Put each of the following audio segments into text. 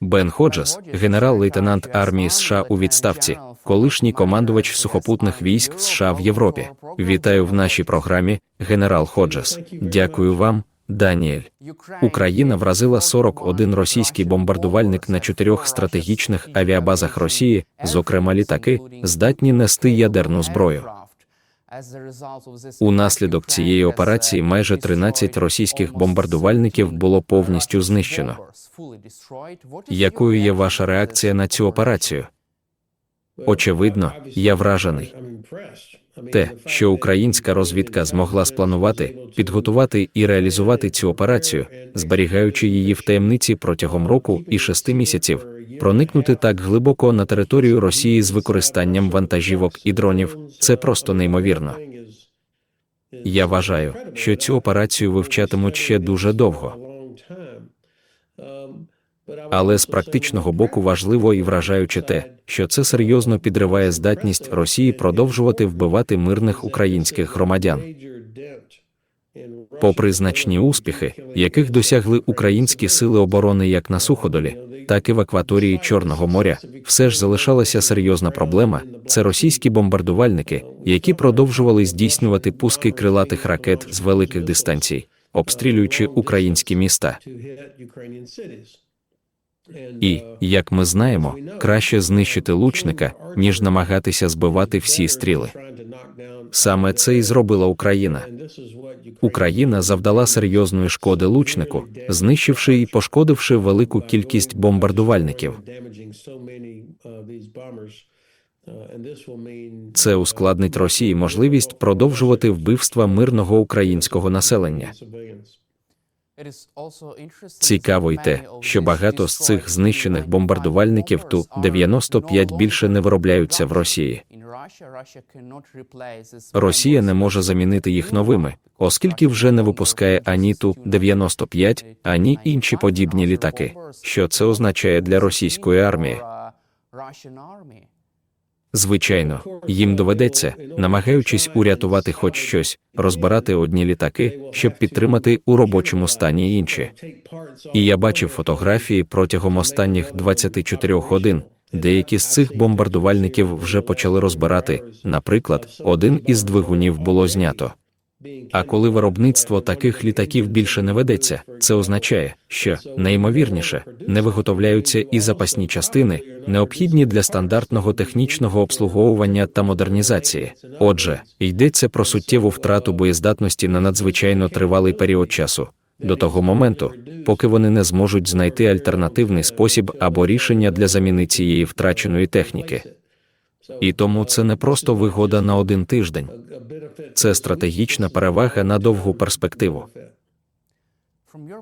Бен Ходжес, генерал-лейтенант армії США у відставці, колишній командувач сухопутних військ США в Європі. Вітаю в нашій програмі, генерал Ходжес. Дякую вам, Даніель. Україна вразила 41 російський бомбардувальник на чотирьох стратегічних авіабазах Росії, зокрема літаки, здатні нести ядерну зброю. Унаслідок цієї операції майже 13 російських бомбардувальників було повністю знищено. Якою є ваша реакція на цю операцію? Очевидно, я вражений. Те, що українська розвідка змогла спланувати, підготувати і реалізувати цю операцію, зберігаючи її в таємниці протягом року і шести місяців, проникнути так глибоко на територію Росії з використанням вантажівок і дронів, це просто неймовірно. Я вважаю, що цю операцію вивчатимуть ще дуже довго. Але з практичного боку важливо і вражаюче те, що це серйозно підриває здатність Росії продовжувати вбивати мирних українських громадян. Попри значні успіхи, яких досягли українські сили оборони як на суходолі, так і в акваторії Чорного моря, все ж залишалася серйозна проблема це російські бомбардувальники, які продовжували здійснювати пуски крилатих ракет з великих дистанцій, обстрілюючи українські міста. І, як ми знаємо, краще знищити лучника, ніж намагатися збивати всі стріли. Саме це і зробила Україна. Україна завдала серйозної шкоди лучнику, знищивши і пошкодивши велику кількість бомбардувальників. Це ускладнить Росії можливість продовжувати вбивства мирного українського населення. Цікаво й те, що багато з цих знищених бомбардувальників ту 95 більше не виробляються в Росії. Росія не може замінити їх новими, оскільки вже не випускає ані ту 95 ані інші подібні літаки. Що це означає для російської армії? Звичайно, їм доведеться, намагаючись урятувати хоч щось, розбирати одні літаки, щоб підтримати у робочому стані інші. І я бачив фотографії протягом останніх 24 годин. Деякі з цих бомбардувальників вже почали розбирати. Наприклад, один із двигунів було знято. А коли виробництво таких літаків більше не ведеться, це означає, що найімовірніше не виготовляються і запасні частини, необхідні для стандартного технічного обслуговування та модернізації. Отже, йдеться про суттєву втрату боєздатності на надзвичайно тривалий період часу. До того моменту, поки вони не зможуть знайти альтернативний спосіб або рішення для заміни цієї втраченої техніки. І тому це не просто вигода на один тиждень, це стратегічна перевага на довгу перспективу.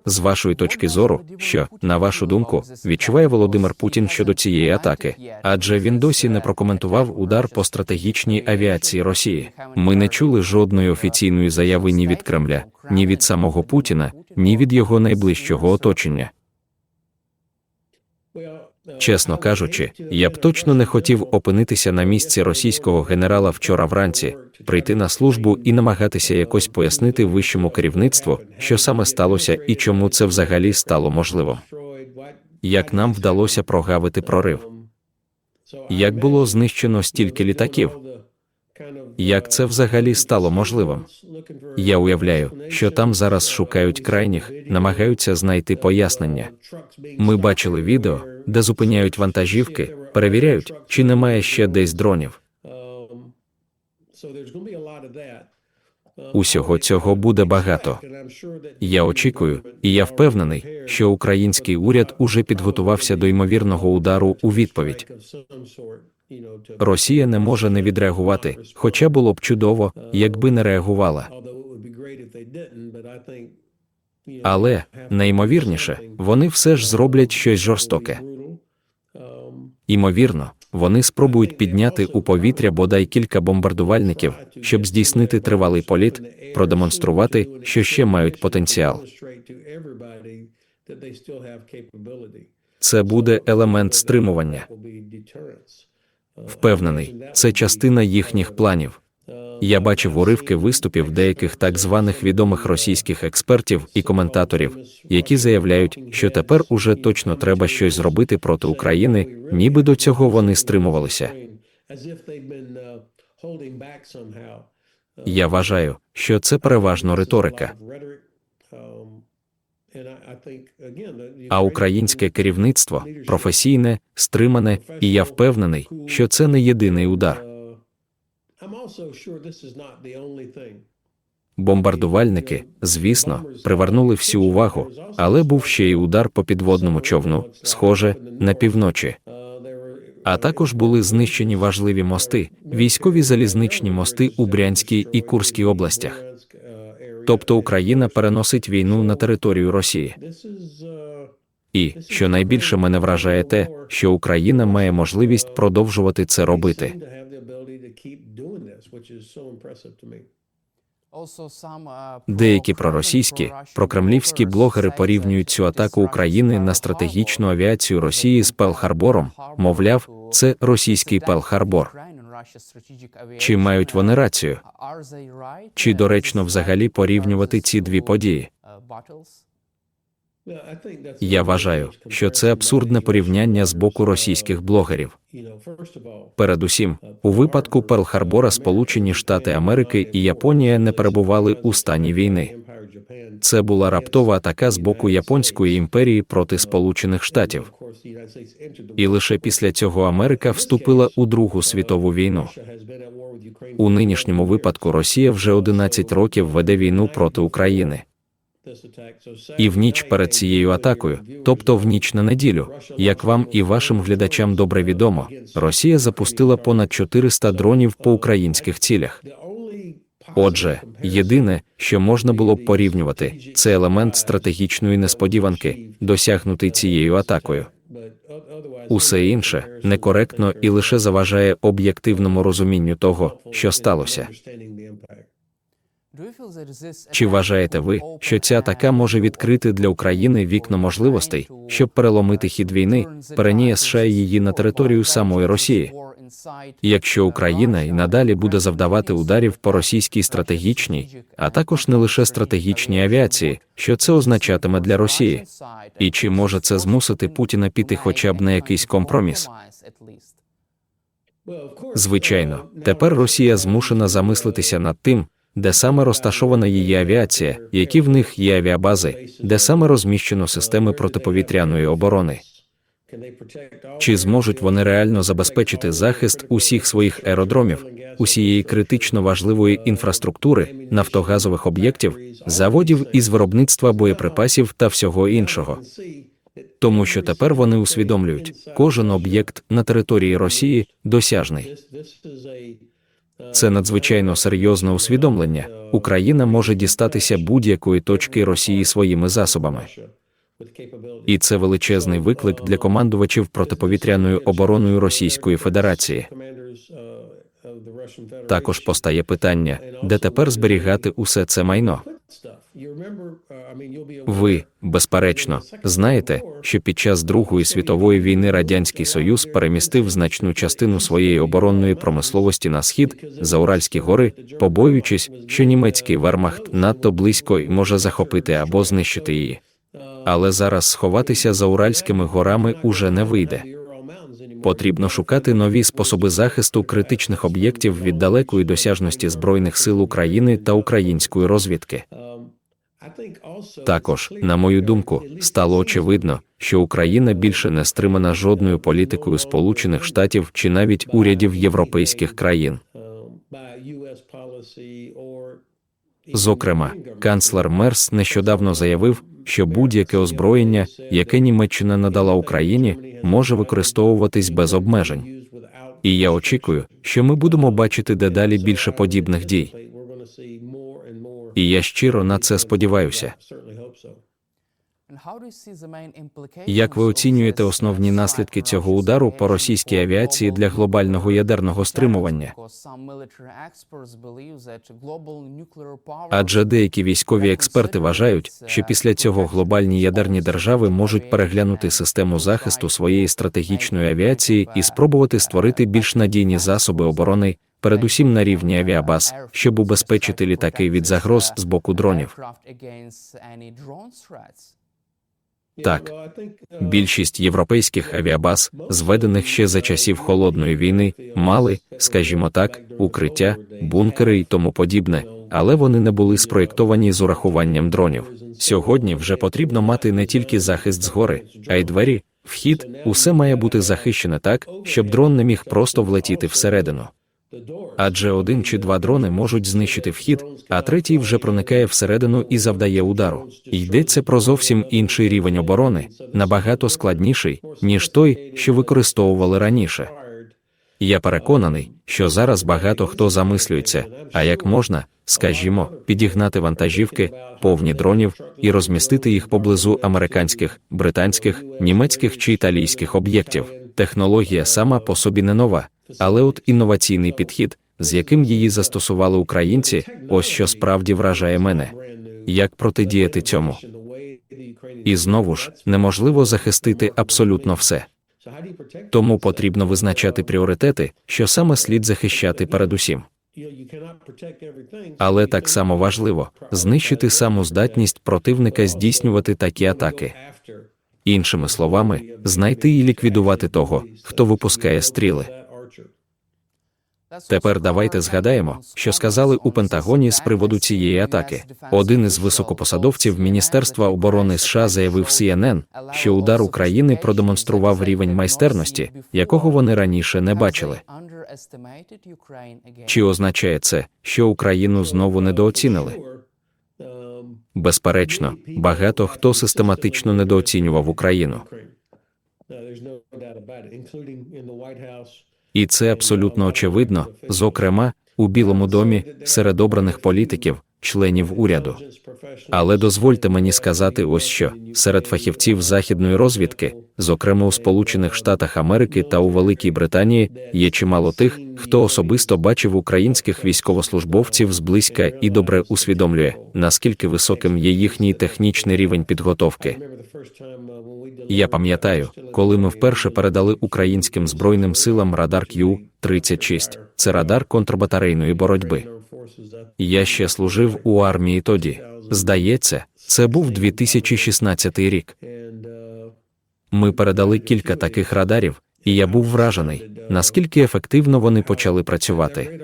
З вашої точки зору, що, на вашу думку, відчуває Володимир Путін щодо цієї атаки, адже він досі не прокоментував удар по стратегічній авіації Росії. Ми не чули жодної офіційної заяви ні від Кремля, ні від самого Путіна, ні від його найближчого оточення. Чесно кажучи, я б точно не хотів опинитися на місці російського генерала вчора вранці, прийти на службу і намагатися якось пояснити вищому керівництву, що саме сталося і чому це взагалі стало можливим. Як нам вдалося прогавити прорив? Як було знищено стільки літаків? Як це взагалі стало можливим? Я уявляю, що там зараз шукають крайніх, намагаються знайти пояснення. Ми бачили відео, де зупиняють вантажівки, перевіряють, чи немає ще десь дронів. Усього цього буде багато. Я очікую, і я впевнений, що український уряд уже підготувався до ймовірного удару у відповідь. Росія не може не відреагувати, хоча було б чудово, якби не реагувала. Але найімовірніше, вони все ж зроблять щось жорстоке. Імовірно, вони спробують підняти у повітря бодай кілька бомбардувальників, щоб здійснити тривалий політ, продемонструвати, що ще мають потенціал. Це буде елемент стримування. Впевнений, це частина їхніх планів. Я бачив уривки виступів деяких так званих відомих російських експертів і коментаторів, які заявляють, що тепер уже точно треба щось зробити проти України, ніби до цього вони стримувалися. Я вважаю, що це переважно риторика. А українське керівництво професійне, стримане, і я впевнений, що це не єдиний удар. Бомбардувальники, звісно, привернули всю увагу, але був ще й удар по підводному човну, схоже, на півночі. А також були знищені важливі мости, військові залізничні мости у Брянській і Курській областях. Тобто Україна переносить війну на територію Росії. І що найбільше мене вражає те, що Україна має можливість продовжувати це робити. Деякі проросійські, прокремлівські блогери порівнюють цю атаку України на стратегічну авіацію Росії з Пел-Харбором, мовляв, це російський Пел-Харбор. Чи мають вони рацію? Чи доречно взагалі порівнювати ці дві події? Я вважаю, що це абсурдне порівняння з боку російських блогерів. Передусім, у випадку Перл-Харбора Сполучені Штати Америки і Японія не перебували у стані війни. Це була раптова атака з боку Японської імперії проти Сполучених Штатів. І лише після цього Америка вступила у Другу світову війну. У нинішньому випадку Росія вже 11 років веде війну проти України. І в ніч перед цією атакою, тобто в ніч на неділю, як вам і вашим глядачам добре відомо, Росія запустила понад 400 дронів по українських цілях. Отже, єдине, що можна було б порівнювати, це елемент стратегічної несподіванки, досягнутий цією атакою. Усе інше некоректно і лише заважає об'єктивному розумінню того, що сталося. Чи вважаєте ви, що ця атака може відкрити для України вікно можливостей, щоб переломити хід війни, переніє США її на територію самої Росії? Якщо Україна і надалі буде завдавати ударів по російській стратегічній, а також не лише стратегічній авіації, що це означатиме для Росії? І чи може це змусити Путіна піти хоча б на якийсь компроміс? Звичайно, тепер Росія змушена замислитися над тим, де саме розташована її авіація, які в них є авіабази, де саме розміщено системи протиповітряної оборони. Чи зможуть вони реально забезпечити захист усіх своїх аеродромів, усієї критично важливої інфраструктури, нафтогазових об'єктів, заводів із виробництва боєприпасів та всього іншого? Тому що тепер вони усвідомлюють, кожен об'єкт на території Росії досяжний. Це надзвичайно серйозне усвідомлення. Україна може дістатися будь-якої точки Росії своїми засобами. І це величезний виклик для командувачів протиповітряною обороною Російської Федерації. Також постає питання, де тепер зберігати усе це майно. Ви, безперечно, знаєте, що під час Другої світової війни Радянський Союз перемістив значну частину своєї оборонної промисловості на схід за Уральські гори, побоюючись, що німецький вермахт надто близько і може захопити або знищити її. Але зараз сховатися за Уральськими горами уже не вийде. Потрібно шукати нові способи захисту критичних об'єктів від далекої досяжності збройних сил України та української розвідки. Також, на мою думку, стало очевидно, що Україна більше не стримана жодною політикою Сполучених Штатів чи навіть урядів європейських країн. Зокрема, канцлер Мерс нещодавно заявив, що будь-яке озброєння, яке Німеччина надала Україні, може використовуватись без обмежень. І я очікую, що ми будемо бачити дедалі більше подібних дій. І я щиро на це сподіваюся. Як ви оцінюєте основні наслідки цього удару по російській авіації для глобального ядерного стримування? Адже деякі військові експерти вважають, що після цього глобальні ядерні держави можуть переглянути систему захисту своєї стратегічної авіації і спробувати створити більш надійні засоби оборони, передусім на рівні авіабаз, щоб убезпечити літаки від загроз з боку дронів. Так, більшість європейських авіабаз, зведених ще за часів холодної війни, мали, скажімо так, укриття, бункери і тому подібне, але вони не були спроєктовані з урахуванням дронів. Сьогодні вже потрібно мати не тільки захист згори, а й двері, вхід, усе має бути захищене так, щоб дрон не міг просто влетіти всередину. Адже один чи два дрони можуть знищити вхід, а третій вже проникає всередину і завдає удару. Йдеться про зовсім інший рівень оборони, набагато складніший, ніж той, що використовували раніше. Я переконаний, що зараз багато хто замислюється, а як можна, скажімо, підігнати вантажівки, повні дронів і розмістити їх поблизу американських, британських, німецьких чи італійських об'єктів. Технологія сама по собі не нова, але от інноваційний підхід, з яким її застосували українці, ось що справді вражає мене. Як протидіяти цьому? І знову ж неможливо захистити абсолютно все. Тому потрібно визначати пріоритети, що саме слід захищати передусім. Але так само важливо знищити саму здатність противника здійснювати такі атаки. Іншими словами, знайти і ліквідувати того, хто випускає стріли. Тепер давайте згадаємо, що сказали у Пентагоні з приводу цієї атаки. Один із високопосадовців Міністерства оборони США заявив CNN, що удар України продемонстрував рівень майстерності, якого вони раніше не бачили. Чи означає це, що Україну знову недооцінили? Безперечно, багато хто систематично недооцінював Україну. І це абсолютно очевидно, зокрема, у Білому домі серед обраних політиків, членів уряду. Але дозвольте мені сказати ось що серед фахівців західної розвідки, зокрема у Сполучених Штатах Америки та у Великій Британії, є чимало тих, хто особисто бачив українських військовослужбовців зблизька і добре усвідомлює, наскільки високим є їхній технічний рівень підготовки. Я пам'ятаю, коли ми вперше передали українським збройним силам радар Q-36. Це радар контрбатарейної боротьби. Я ще служив у армії тоді. Здається, це був 2016 рік. Ми передали кілька таких радарів, і я був вражений, наскільки ефективно вони почали працювати.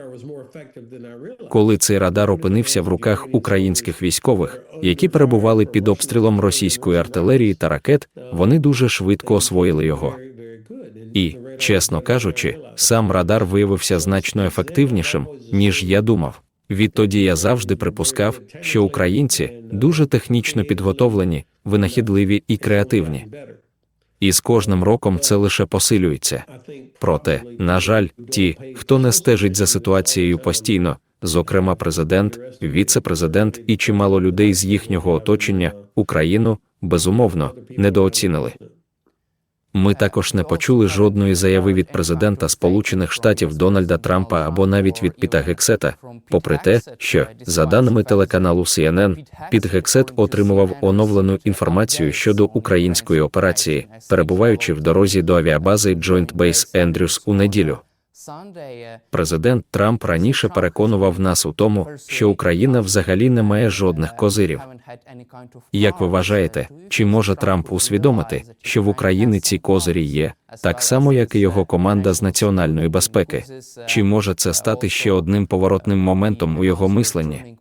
Коли цей радар опинився в руках українських військових, які перебували під обстрілом російської артилерії та ракет, вони дуже швидко освоїли його. І, чесно кажучи, сам радар виявився значно ефективнішим, ніж я думав. Відтоді я завжди припускав, що українці дуже технічно підготовлені, винахідливі і креативні. І з кожним роком це лише посилюється. Проте, на жаль, ті, хто не стежить за ситуацією постійно, зокрема президент, віце-президент і чимало людей з їхнього оточення, Україну безумовно недооцінили. Ми також не почули жодної заяви від президента Сполучених Штатів Дональда Трампа або навіть від Піта Гексета, попри те, що, за даними телеканалу CNN, Піт Гексет отримував оновлену інформацію щодо української операції, перебуваючи в дорозі до авіабази Joint Base Andrews у неділю. Президент Трамп раніше переконував нас у тому, що Україна взагалі не має жодних козирів. Як ви вважаєте, чи може Трамп усвідомити, що в Україні ці козирі є, так само як і його команда з національної безпеки? Чи може це стати ще одним поворотним моментом у його мисленні?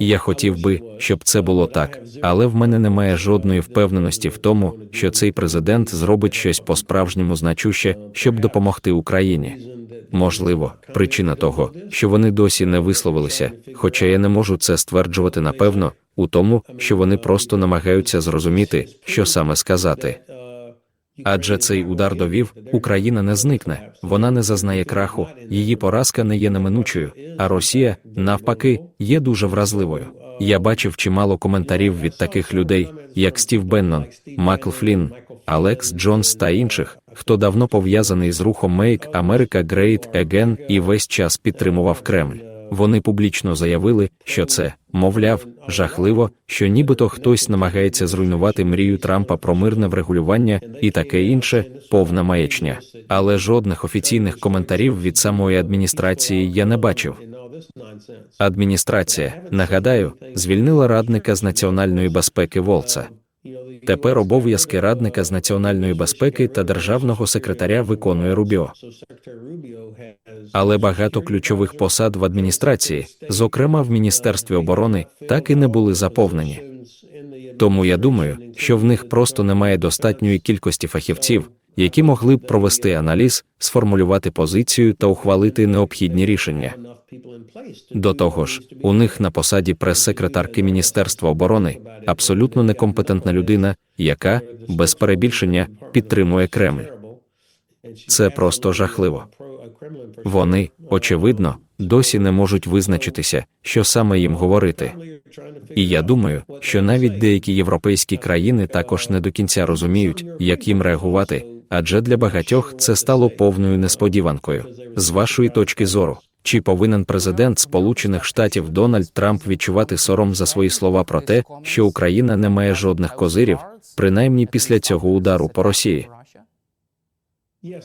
Я хотів би, щоб це було так, але в мене немає жодної впевненості в тому, що цей президент зробить щось по-справжньому значуще, щоб допомогти Україні. Можливо, причина того, що вони досі не висловилися, хоча я не можу це стверджувати напевно, у тому, що вони просто намагаються зрозуміти, що саме сказати. Адже цей удар довів, Україна не зникне, вона не зазнає краху, її поразка не є неминучою, а Росія, навпаки, є дуже вразливою. Я бачив чимало коментарів від таких людей, як Стів Беннон, Макл Флінн, Алекс Джонс та інших, хто давно пов'язаний з рухом Make America Great Again і весь час підтримував Кремль. Вони публічно заявили, що це, мовляв, жахливо, що нібито хтось намагається зруйнувати мрію Трампа про мирне врегулювання і таке інше, повна маячня. Але жодних офіційних коментарів від самої адміністрації я не бачив. Адміністрація, нагадаю, звільнила радника з національної безпеки Волца. Тепер обов'язки радника з національної безпеки та державного секретаря виконує Рубіо. Але багато ключових посад в адміністрації, зокрема в Міністерстві оборони, так і не були заповнені. Тому я думаю, що в них просто немає достатньої кількості фахівців, які могли б провести аналіз, сформулювати позицію та ухвалити необхідні рішення. До того ж, у них на посаді прес-секретарки Міністерства оборони абсолютно некомпетентна людина, яка, без перебільшення, підтримує Кремль. Це просто жахливо. Вони, очевидно, досі не можуть визначитися, що саме їм говорити. І я думаю, що навіть деякі європейські країни також не до кінця розуміють, як їм реагувати, адже для багатьох це стало повною несподіванкою. З вашої точки зору, чи повинен президент Сполучених Штатів Дональд Трамп відчувати сором за свої слова про те, що Україна не має жодних козирів, принаймні після цього удару по Росії?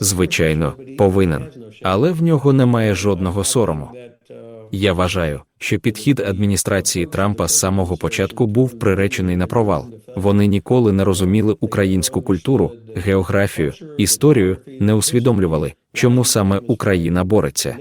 Звичайно, повинен, але в нього немає жодного сорому. Я вважаю, що підхід адміністрації Трампа з самого початку був приречений на провал. Вони ніколи не розуміли українську культуру, географію, історію, не усвідомлювали, чому саме Україна бореться.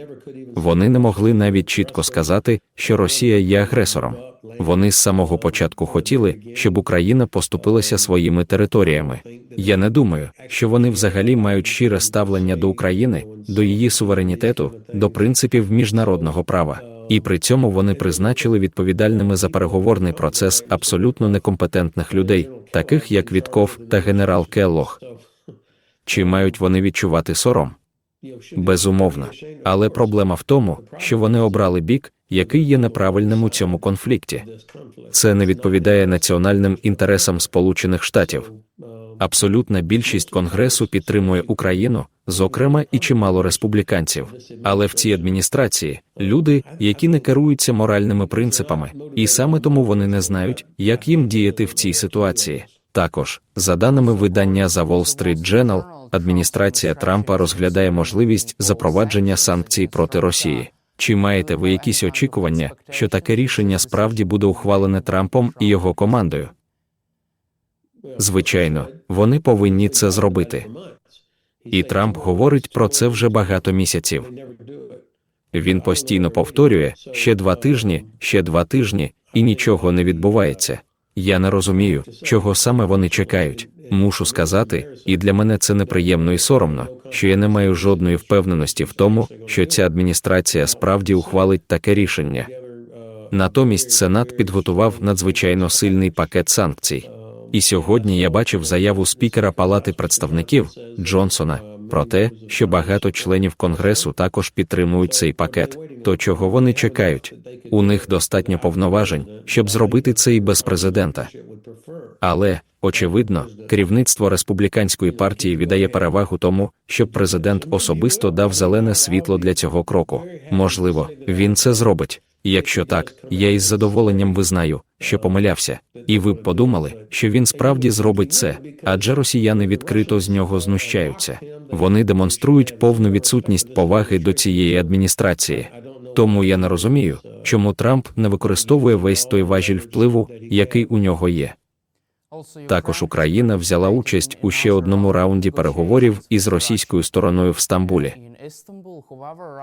Вони не могли навіть чітко сказати, що Росія є агресором. Вони з самого початку хотіли, щоб Україна поступилася своїми територіями. Я не думаю, що вони взагалі мають щире ставлення до України, до її суверенітету, до принципів міжнародного права. І при цьому вони призначили відповідальними за переговорний процес абсолютно некомпетентних людей, таких як Вітков та генерал Келлох. Чи мають вони відчувати сором? Безумовно, але проблема в тому, що вони обрали бік, який є неправильним у цьому конфлікті. Це не відповідає національним інтересам Сполучених Штатів. Абсолютна більшість конгресу підтримує Україну, зокрема і чимало республіканців. Але в цій адміністрації люди, які не керуються моральними принципами, і саме тому вони не знають, як їм діяти в цій ситуації. Також, за даними видання The Wall Street Journal, адміністрація Трампа розглядає можливість запровадження санкцій проти Росії. Чи маєте ви якісь очікування, що таке рішення справді буде ухвалене Трампом і його командою? Звичайно, вони повинні це зробити. І Трамп говорить про це вже багато місяців. Він постійно повторює ще два тижні, ще два тижні, і нічого не відбувається. Я не розумію, чого саме вони чекають. Мушу сказати, і для мене це неприємно і соромно, що я не маю жодної впевненості в тому, що ця адміністрація справді ухвалить таке рішення. Натомість Сенат підготував надзвичайно сильний пакет санкцій. І сьогодні я бачив заяву спікера Палати представників Джонсона про те, що багато членів Конгресу також підтримують цей пакет. То чого вони чекають? У них достатньо повноважень, щоб зробити це і без президента. Але, очевидно, керівництво республіканської партії віддає перевагу тому, щоб президент особисто дав зелене світло для цього кроку. Можливо, він це зробить. Якщо так, я із задоволенням визнаю, що помилявся, і ви б подумали, що він справді зробить це, адже росіяни відкрито з нього знущаються. Вони демонструють повну відсутність поваги до цієї адміністрації. Тому я не розумію, чому Трамп не використовує весь той важіль впливу, який у нього є. Також Україна взяла участь у ще одному раунді переговорів із російською стороною в Стамбулі.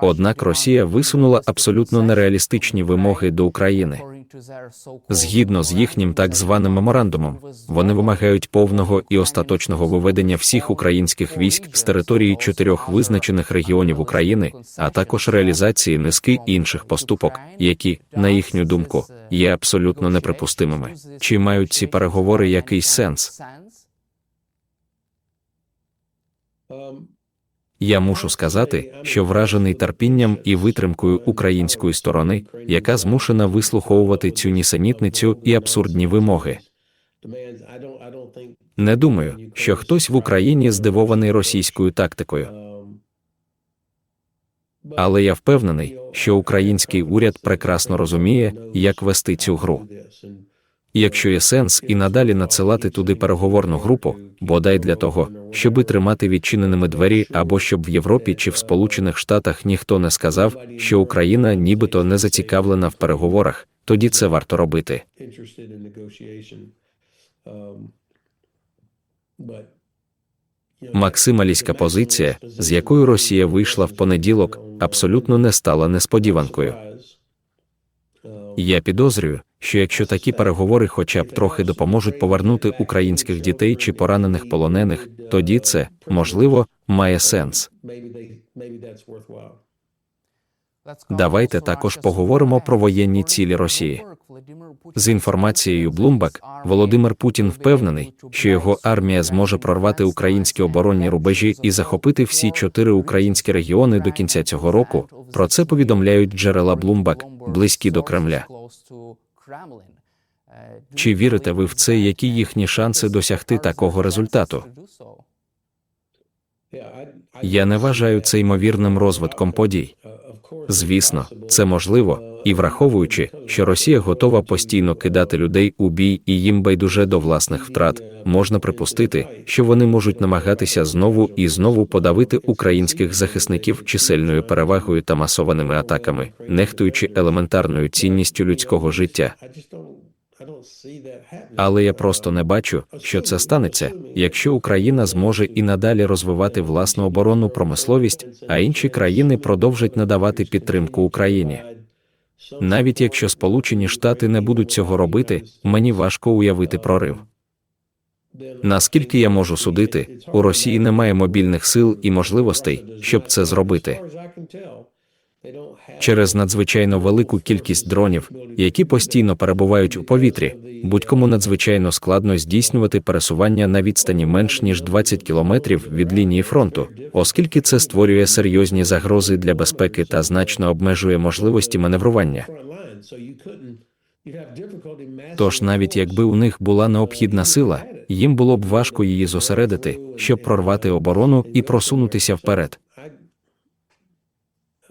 Однак Росія висунула абсолютно нереалістичні вимоги до України. Згідно з їхнім так званим меморандумом, вони вимагають повного і остаточного виведення всіх українських військ з території чотирьох визначених регіонів України, а також реалізації низки інших поступок, які, на їхню думку, є абсолютно неприпустимими. Чи мають ці переговори якийсь сенс? Я мушу сказати, що вражений терпінням і витримкою української сторони, яка змушена вислуховувати цю нісенітницю і абсурдні вимоги. Не думаю, що хтось в Україні здивований російською тактикою, але я впевнений, що український уряд прекрасно розуміє, як вести цю гру. І якщо є сенс і надалі надсилати туди переговорну групу, бодай для того, щоби тримати відчиненими двері, або щоб в Європі чи в Сполучених Штатах ніхто не сказав, що Україна нібито не зацікавлена в переговорах, тоді це варто робити. Um, Максималістська позиція, з якою Росія вийшла в понеділок, абсолютно не стала несподіванкою. Я підозрюю, що якщо такі переговори хоча б трохи допоможуть повернути українських дітей чи поранених полонених, тоді це, можливо, має сенс. Давайте також поговоримо про воєнні цілі Росії. З інформацією Bloomberg, Володимир Путін впевнений, що його армія зможе прорвати українські оборонні рубежі і захопити всі чотири українські регіони до кінця цього року. Про це повідомляють джерела Bloomberg, близькі до Кремля. Чи вірите ви в це, які їхні шанси досягти такого результату? Я не вважаю це ймовірним розвитком подій. Звісно, це можливо, і враховуючи, що Росія готова постійно кидати людей у бій і їм байдуже до власних втрат, можна припустити, що вони можуть намагатися знову і знову подавити українських захисників чисельною перевагою та масованими атаками, нехтуючи елементарною цінністю людського життя. Але я просто не бачу, що це станеться, якщо Україна зможе і надалі розвивати власну оборонну промисловість, а інші країни продовжать надавати підтримку Україні. Навіть якщо Сполучені Штати не будуть цього робити, мені важко уявити прорив. Наскільки я можу судити, у Росії немає мобільних сил і можливостей, щоб це зробити. Через надзвичайно велику кількість дронів, які постійно перебувають у повітрі, будь-кому надзвичайно складно здійснювати пересування на відстані менш ніж 20 кілометрів від лінії фронту, оскільки це створює серйозні загрози для безпеки та значно обмежує можливості маневрування. Тож, навіть якби у них була необхідна сила, їм було б важко її зосередити, щоб прорвати оборону і просунутися вперед.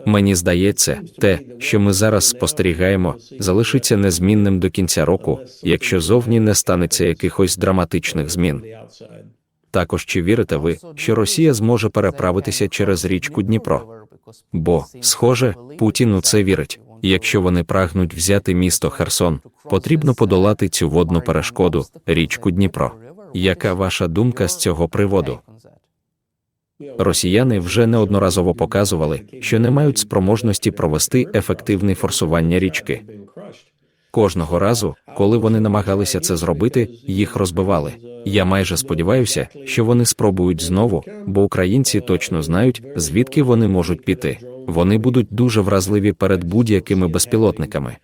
Мені здається, те, що ми зараз спостерігаємо, залишиться незмінним до кінця року, якщо зовні не станеться якихось драматичних змін. Також чи вірите ви, що Росія зможе переправитися через річку Дніпро? Бо, схоже, Путін у це вірить. Якщо вони прагнуть взяти місто Херсон, потрібно подолати цю водну перешкоду, річку Дніпро. Яка ваша думка з цього приводу? Росіяни вже неодноразово показували, що не мають спроможності провести ефективне форсування річки. Кожного разу, коли вони намагалися це зробити, їх розбивали. Я майже сподіваюся, що вони спробують знову, бо українці точно знають, звідки вони можуть піти. Вони будуть дуже вразливі перед будь-якими безпілотниками.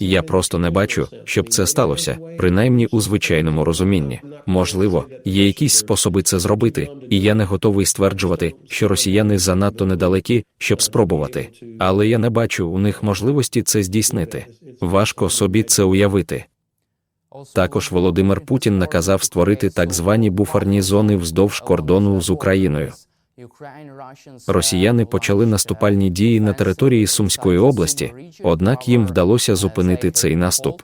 Я просто не бачу, щоб це сталося, принаймні у звичайному розумінні. Можливо, є якісь способи це зробити, і я не готовий стверджувати, що росіяни занадто недалекі, щоб спробувати. Але я не бачу у них можливості це здійснити. Важко собі це уявити. Також Володимир Путін наказав створити так звані буферні зони вздовж кордону з Україною. Росіяни почали наступальні дії на території Сумської області, однак їм вдалося зупинити цей наступ.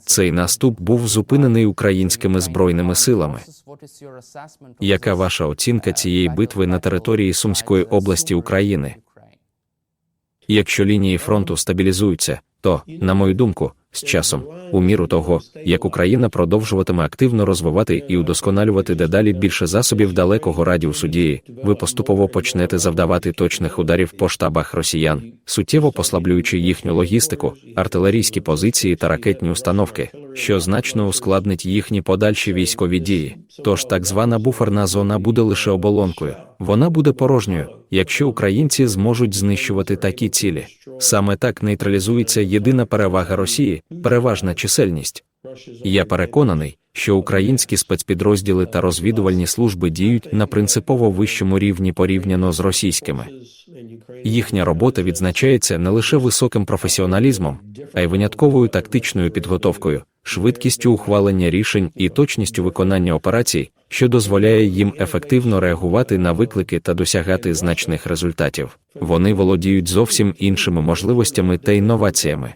Цей наступ був зупинений українськими збройними силами. Яка ваша оцінка цієї битви на території Сумської області України? Якщо лінії фронту стабілізуються, то, на мою думку, з часом, у міру того, як Україна продовжуватиме активно розвивати і удосконалювати дедалі більше засобів далекого радіусу дії, ви поступово почнете завдавати точних ударів по штабах росіян, суттєво послаблюючи їхню логістику, артилерійські позиції та ракетні установки, що значно ускладнить їхні подальші військові дії. Тож так звана буферна зона буде лише оболонкою. Вона буде порожньою, якщо українці зможуть знищувати такі цілі. Саме так нейтралізується єдина перевага Росії переважна чисельність. Я переконаний, що українські спецпідрозділи та розвідувальні служби діють на принципово вищому рівні порівняно з російськими. Їхня робота відзначається не лише високим професіоналізмом, а й винятковою тактичною підготовкою, швидкістю ухвалення рішень і точністю виконання операцій, що дозволяє їм ефективно реагувати на виклики та досягати значних результатів. Вони володіють зовсім іншими можливостями та інноваціями.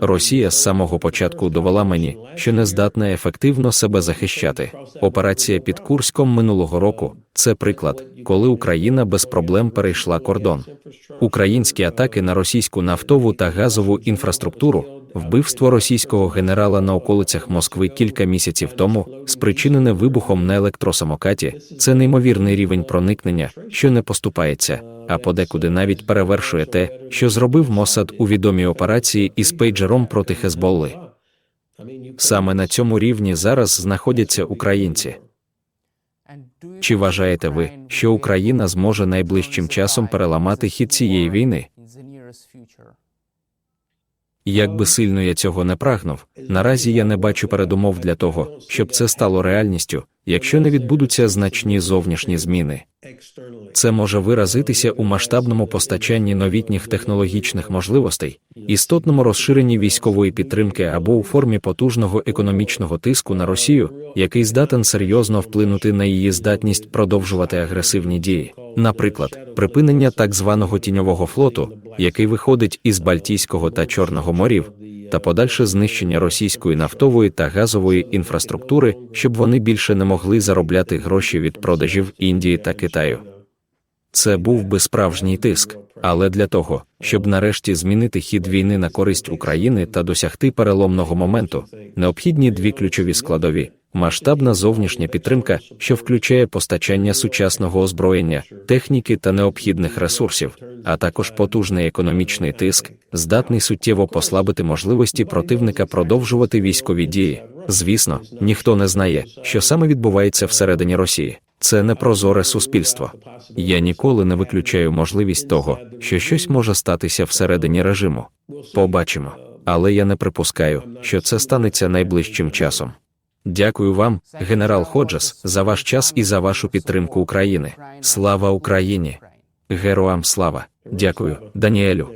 Росія з самого початку довела мені, що не здатна ефективно себе захищати. Операція під Курськом минулого року це приклад, коли Україна без проблем перейшла кордон. Українські атаки на російську нафтову та газову інфраструктуру, вбивство російського генерала на околицях Москви кілька місяців тому, спричинене вибухом на електросамокаті, це неймовірний рівень проникнення, що не поступається, а подекуди навіть перевершує те, що зробив Мосад у відомій операції із пейджером проти Хезболли. Саме на цьому рівні зараз знаходяться українці. Чи вважаєте ви, що Україна зможе найближчим часом переламати хід цієї війни? Як би сильно я цього не прагнув, наразі я не бачу передумов для того, щоб це стало реальністю, якщо не відбудуться значні зовнішні зміни. Це може виразитися у масштабному постачанні новітніх технологічних можливостей, істотному розширенні військової підтримки або у формі потужного економічного тиску на Росію, який здатен серйозно вплинути на її здатність продовжувати агресивні дії, наприклад, припинення так званого тіньового флоту, який виходить із Бальтійського та Чорного морів, та подальше знищення російської нафтової та газової інфраструктури, щоб вони більше не могли заробляти гроші від продажів Індії та Китаю. Це був би справжній тиск, але для того, щоб нарешті змінити хід війни на користь України та досягти переломного моменту, необхідні дві ключові складові: масштабна зовнішня підтримка, що включає постачання сучасного озброєння, техніки та необхідних ресурсів, а також потужний економічний тиск, здатний суттєво послабити можливості противника продовжувати військові дії. Звісно, ніхто не знає, що саме відбувається всередині Росії. Це непрозоре суспільство. Я ніколи не виключаю можливість того, що щось може статися всередині режиму. Побачимо. Але я не припускаю, що це станеться найближчим часом. Дякую вам, генерал Ходжес, за ваш час і за вашу підтримку України. Слава Україні! Героям слава! Дякую, Даніелю.